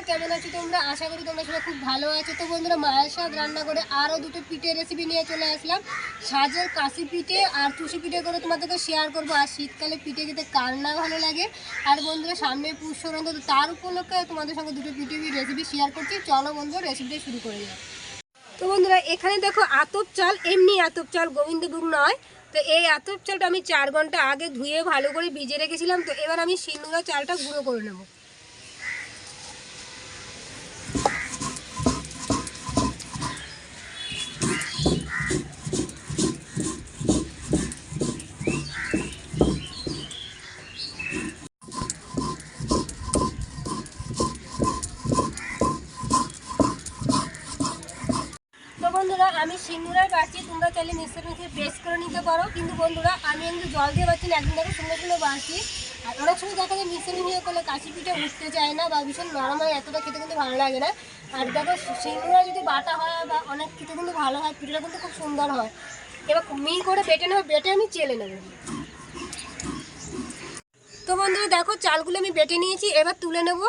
বন্ধুরা, কেমন আছো তোমরা? আশা করি তোমরা সবাই খুব ভালো আছো। তো বন্ধুরা, মায়ের স্বাদ রান্না করে আরও দুটো পিঠে রেসিপি নিয়ে চলে আসলাম। সাজের কাশি পিঠে আর তুষি পিঠে করে তোমাদেরকে শেয়ার করব। আর শীতকালে পিঠে খেতে কার না ভালো লাগে? আর বন্ধুরা, সামনে পুষ সংক্রান্ত তো তার উপলক্ষে তোমাদের সঙ্গে দুটো পিঠে রেসিপি শেয়ার করছি। চলো বন্ধুরা রেসিপিটা শুরু করে যাও তো বন্ধুরা, এখানে দেখো আতপ চাল, এমনি আতপ চাল, গোবিন্দভোগ নয়। তো এই আতপ চালটা আমি চার ঘণ্টা আগে ধুয়ে ভালো করে ভিজে রেখেছিলাম। তো এবার আমি সিন্দুরা চালটা গুঁড়ো করে নেব তো বন্ধুরা আমি সিঙ্গুরার বাড়ছি তোমরা চাইলে মিক্সার মিক্সে পেস্ট করে নিতে পারো। কিন্তু বন্ধুরা, আমি কিন্তু জল দিয়ে না একদিন দেখো সুন্দর সুন্দর বাড়ছি। আর অনেক সময় দেখা যায় মিক্সার মিক্সে করলে কাশি পিঠে উঠতে চায় না বা ভীষণ নরম হয়, এতটা খেতে কিন্তু ভালো লাগে না। আর দেখো সিঙ্গুরা যদি বাটা হয় বা অনেক খেতে কিন্তু ভালো হয়, পিঠেটা কিন্তু খুব সুন্দর হয়। এবার মিহি করে বেটে নেব, বেটে আমি চেলে নেব। তো বন্ধুরা, দেখো চালগুলো আমি বেটে নিয়েছি, এবার তুলে নেব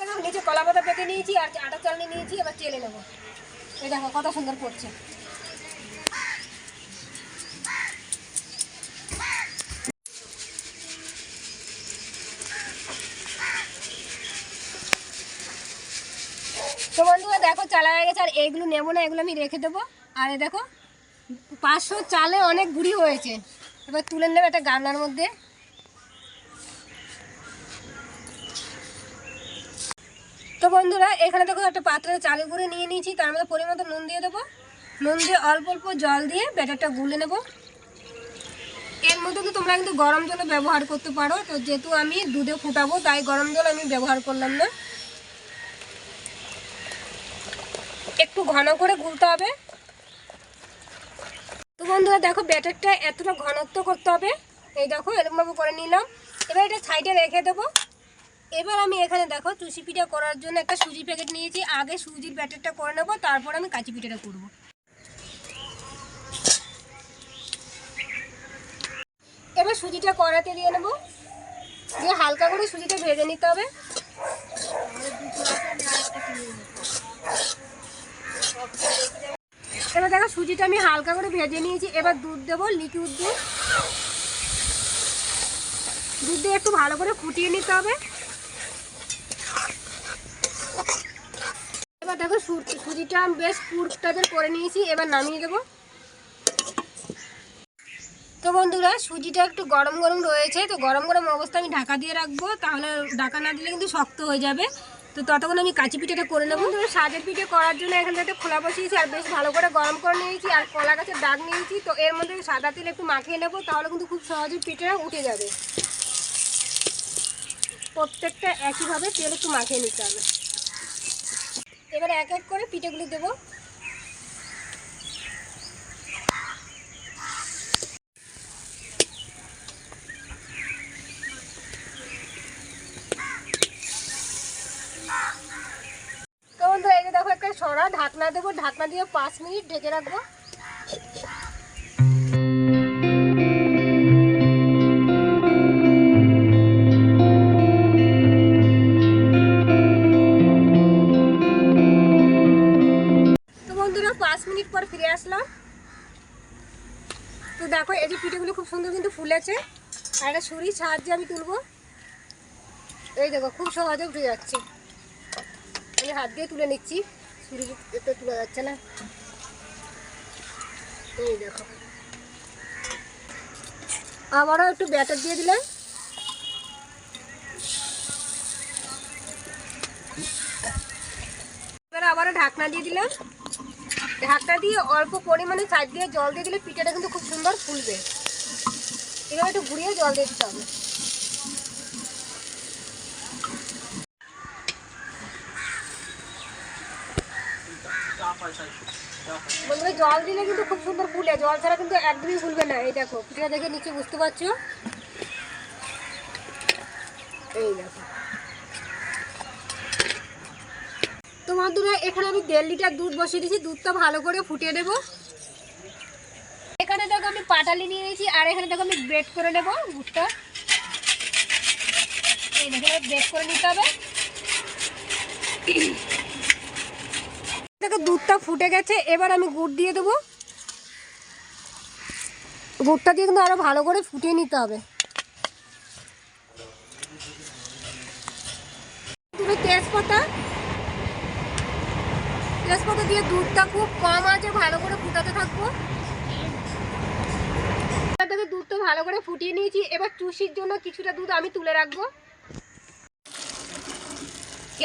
দেখো, নিচে কলা পাতা পেতে নিয়েছি আর আটা চাল নিয়ে নিয়েছি, এবার চেলে নেব। এই দেখো কত সুন্দর পড়ছে তো বন্ধুরা দেখো, চালা হয়ে গেছে, আর এইগুলো নেব না, এগুলো আমি রেখে দেবো। আর দেখো, পাঁচশো চালে অনেক গুড়ি হয়েছে। এবার তুলে নেবে একটা গামলার মধ্যে। বন্ধুরা, এখানে দেখো একটা পাত্রে চালের গুঁড়ো নিয়ে নিয়েছি। তার মধ্যে পরিমাণ নুন দিয়ে দেবো। নুন দিয়ে অল্প অল্প জল দিয়ে ব্যাটারটা গুলে নেব। এর মধ্যে কিন্তু তোমরা কিন্তু গরম জল ব্যবহার করতে পারো। তো যেহেতু আমি দুধে ফুটাবো, তাই গরম জল আমি ব্যবহার করলাম না। একটু ঘন করে গুলতে হবে। তো বন্ধুরা, দেখো ব্যাটারটা এতটা ঘনত্ব করতে হবে। এই দেখো, এরকমভাবে করে নিলাম। এবার এটা সাইডে রেখে দেবো। এবার আমি এখানে দেখো চুষি পিঠা করার জন্য একটা সুজি প্যাকেট নিয়েছি। আগে সুজির ব্যাটারটা করে নেব, তারপর আমি কাঁচি পিঠাটা করব। এবার সুজিটা কড়াতে দিয়ে নেব। দিয়ে হালকা করে সুজিটা ভেজে নিতে হবে। এবার দেখো সুজিটা আমি হালকা করে ভেজে নিয়েছি। এবার দুধ দেবো, লিকুইড দুধ। দুধ দিয়ে একটু ভালো করে ফুটিয়ে নিতে হবে। এবার দেখো সুজিটা আমি বেশ পুরটাদের করে নিয়েছি, এবার নামিয়ে দেবো। তো বন্ধুরা, সুজিটা একটু গরম গরম রয়েছে, তো গরম গরম অবস্থা আমি ঢাকা দিয়ে রাখব, তাহলে ঢাকা না দিলে কিন্তু শক্ত হয়ে যাবে। তো ততক্ষণ আমি কাঁচি পিঠেটা করে নেব। তো সাজের পিঠে করার জন্য এখানে একটা খোলা বসিয়েছি, আর বেশ ভালো করে গরম করে নিয়েছি, আর কলা গাছের দাগ নিয়েছি, তো এর মধ্যে সাদা তেল একটু মাখিয়ে নেব, তাহলে কিন্তু খুব সহজে পিঠেটা উঠে যাবে। প্রত্যেকটা একইভাবে তেল একটু মাখিয়ে নিতে হবে। এবার এক এক করে পিঠেগুলি দেব। তো বন্ধু, এই দেখো একটা সরা, ঢাকনা দেবো, ঢাকনা দিয়ে পাঁচ মিনিট ঢেকে রাখব। আসলাম। তো দেখো, এই যে পিঠেগুলো খুব সুন্দর কিন্তু ফুলেছে। আর একটা ছুরির সাহায্যে আমি তুলবো, এই দেখো, খুব সহজে উঠে যাচ্ছে। আমি হাত দিয়ে তুলে নিচ্ছি, ছুরি এতে তুলে যাচ্ছে না। এই দেখো। আবারও একটু ব্যাটার দিয়ে দিলাম। এবার আবারও ঢাকনা দিয়ে দিলাম। ঢাকনা দিয়ে অল্প পরিমাণে সাইড দিয়ে জল দিয়ে দিলে পিঠাটা কিন্তু খুব সুন্দর ফুলবে। এবার একটু ঘুরিয়ে জল দিয়ে দিতে হবে। বন্ধুরা, জল দিলে কিন্তু খুব সুন্দর ফুলে, জল ছাড়া কিন্তু একদমই ফুলবে না। এই দেখো, পিঠাটা দেখে নিচে বুঝতে পারছ? এই দেখো। বন্ধুরা এখানে আমি দেড় লিটার দুধ বসিয়ে দিয়েছি। দুধটা ভালো করে ফুটিয়ে নেব। এখানে দেখো আমি পাটালি নিয়ে নিয়েছি, আর এখানে দেখো আমি ব্রেড করে নেব দুধটা। এই দেখো বেক করে নিতে হবে। দেখো, দুধটা ফুটে গেছে। এবার আমি গুড় দিয়ে দেবো। গুড়টা দিয়ে কিন্তু আরও ভালো করে ফুটিয়ে নিতে হবে তুমি তেজপাতা তেজপাতা দিয়ে দুধটা খুব কম আছে ভালো করে ফুটাতে থাকব এবার দেখো দুধটা ভালো করে ফুটিয়ে নিয়েছি। এবার চুষির জন্য কিছুটা দুধ আমি তুলে রাখব।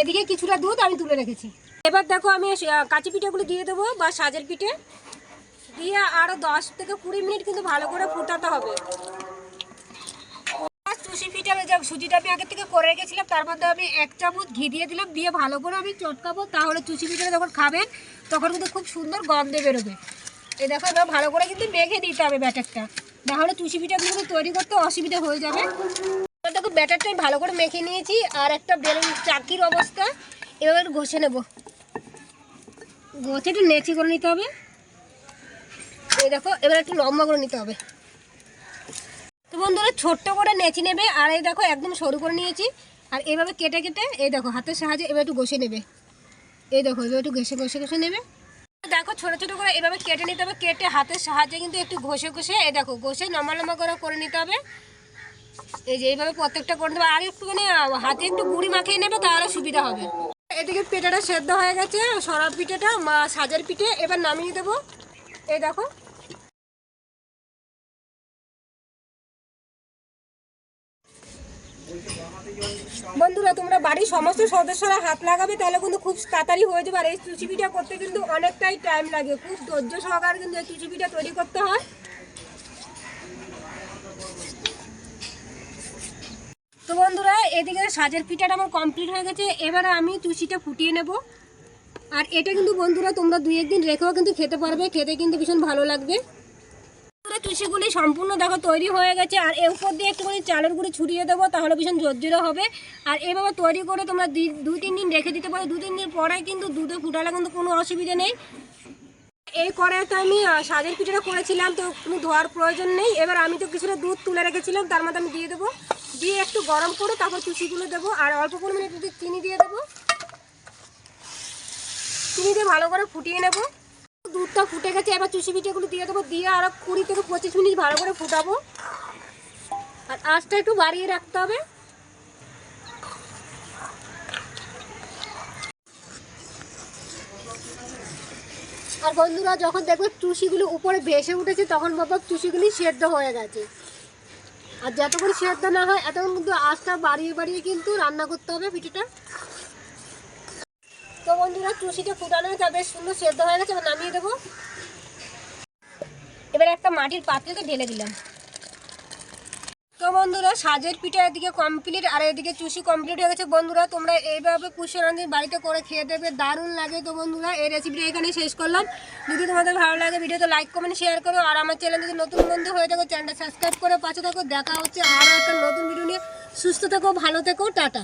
এদিকে কিছুটা দুধ আমি তুলে রেখেছি। এবার দেখো আমি কাঁচি পিঠেগুলো দিয়ে দেবো বা সাজের পিঠে। দিয়ে আরও দশ থেকে কুড়ি মিনিট কিন্তু ভালো করে ফুটাতে হবে। চুষি পিঠে আমি সুজিটা আমি আগে থেকে করে রেখেছিলাম, তার মধ্যে আমি এক চামচ ঘি দিয়ে দিলাম। দিয়ে ভালো করে আমি চটকাবো, তাহলে চুষি পিঠে যখন খাবেন, তখন কিন্তু খুব সুন্দর গন্ধে বেরোবে। এই দেখো এবার ভালো করে কিন্তু মেখে দিতে হবে ব্যাটারটা। নাহলে চুষি পিঠাগুলো তৈরি করতে অসুবিধা হয়ে যাবে। দেখো ব্যাটারটা ভালো করে মেখে নিয়েছি, আর একটা বেলুন চাকির অবস্থা। একটু ঘষে নেব। ঘষে একটু নেচি করে নিতে হবে। এই দেখো, এবার একটু লম্বা করে নিতে হবে। তো বন্ধুরা, ছোট্ট করে নেচি নেবে, আর এই দেখো একদম সরু করে নিয়েছি। আর এইভাবে কেটে কেটে, এই দেখো হাতের সাহায্যে এবার একটু ঘষে নেবে। এই দেখো, এবার একটু ঘষে ঘষে ঘষে নেবে। দেখো, ছোট ছোট করে এভাবে কেটে নিতে হবে। কেটে হাতের সাহায্যে কিন্তু একটু ঘষে ঘষে, এই দেখো, ঘষে লম্বা লম্বা করে করে নিতে হবে। এই যে এইভাবে প্রত্যেকটা করে দেবে। আর একটুখানি হাতে একটু গুঁড়ি মাখিয়ে নেবে, তাহলে সুবিধা হবে। এদিকে পিঠাটা সেদ্ধ হয়ে গেছে সরা পিঠেটা, মা সাজের পিঠে, এবার নামিয়ে দেবো। এই দেখো বন্ধুরা, তোমরা বাড়ির সমস্ত সদস্যরা হাত লাগাবে, তাহলে কিন্তু খুব তাড়াতাড়ি হয়ে যাবে। আর এই চুচি পিঠা করতে কিন্তু অনেকটাই টাইম লাগে। খুব ধৈর্য সহকারে কিন্তু এই চুচি পিঠা তৈরি করতে হয়। তো বন্ধুরা, এদিকে সাজের পিঠাটা আমার কমপ্লিট হয়ে গেছে। এবারে আমি চুষিটা ফুটিয়ে নেব। আর এটা কিন্তু বন্ধুরা, তোমরা দুই একদিন রেখেও কিন্তু খেতে পারবে। খেতে কিন্তু ভীষণ ভালো লাগবে। চুষিগুলি সম্পূর্ণ দেখো তৈরি হয়ে গেছে, আর এর উপর দিয়ে একটুখানি চালের গুঁড়ি ছড়িয়ে দেবো, তাহলে ভীষণ জোরজোরে হবে। আর এভাবে তৈরি করে তোমরা দুই তিন দিন রেখে দিতে পারো দু তিন দিন পরে কিন্তু দুধে ফুটালে কিন্তু কোনো অসুবিধা নেই। এই কড়াইতে আমি সাজের পিঠাটা করেছিলাম, তো কোনো ধোয়ার প্রয়োজন নেই। এবার আমি তো কিছুটা দুধ তুলে রেখেছিলাম, তার মধ্যে আমি দিয়ে দেবো। দিয়ে একটু গরম করে তারপর চুষিগুলো দেবো, আর অল্প পরিমাণে একটু চিনি দিয়ে দেবো। চিনি দিয়ে ভালো করে ফুটিয়ে নেব। দুধটা ফুটে গেছে, এবার চুষি পিঠেগুলো দিয়ে দেবো, দিয়ে আরও কুড়ি থেকে পঁচিশ মিনিট ভালো করে ফুটাবো। আর আঁচটা একটু বাড়িয়ে রাখতে হবে। আর বন্ধুরা, যখন দেখবে চুষিগুলো উপরে ভেসে উঠেছে, তখন বাবা চুষিগুলি সেদ্ধ হয়ে গেছে। আর যতক্ষণ সেদ্ধ না হয়, এতক্ষণ কিন্তু আঁচটা বাড়িয়ে বাড়িয়ে কিন্তু রান্না করতে হবে পিঠেটা। তো বন্ধুরা চুষিটা ফুটানো হয়েছে বেশ সুন্দর সেদ্ধ হয়ে গেছে, এবার নামিয়ে দেবো। এবার একটা মাটির পাত্রেতে ঢেলে দিলাম। তো বন্ধুরা, সাজের পিঠা এদিকে কমপ্লিট আর এদিকে চুষি কমপ্লিট হয়ে গেছে। বন্ধুরা, তোমরা এইভাবে পুষ্যরান্দির বাড়িতে করে খেয়ে দেবে, দারুণ লাগে তো বন্ধুরা। এই রেসিপিটা এখানে শেষ করলাম। যদি তোমাদের ভালো লাগে ভিডিওতে লাইক কমেন্ট শেয়ার করো। আর আমার চ্যানেল যদি নতুন বন্ধু হয়ে থাকো চ্যানেলটা সাবস্ক্রাইব করে পাশে থাকো। দেখা হচ্ছে আরও একটা নতুন ভিডিও নিয়ে। সুস্থ থেকো, ভালো থেকো, টাটা।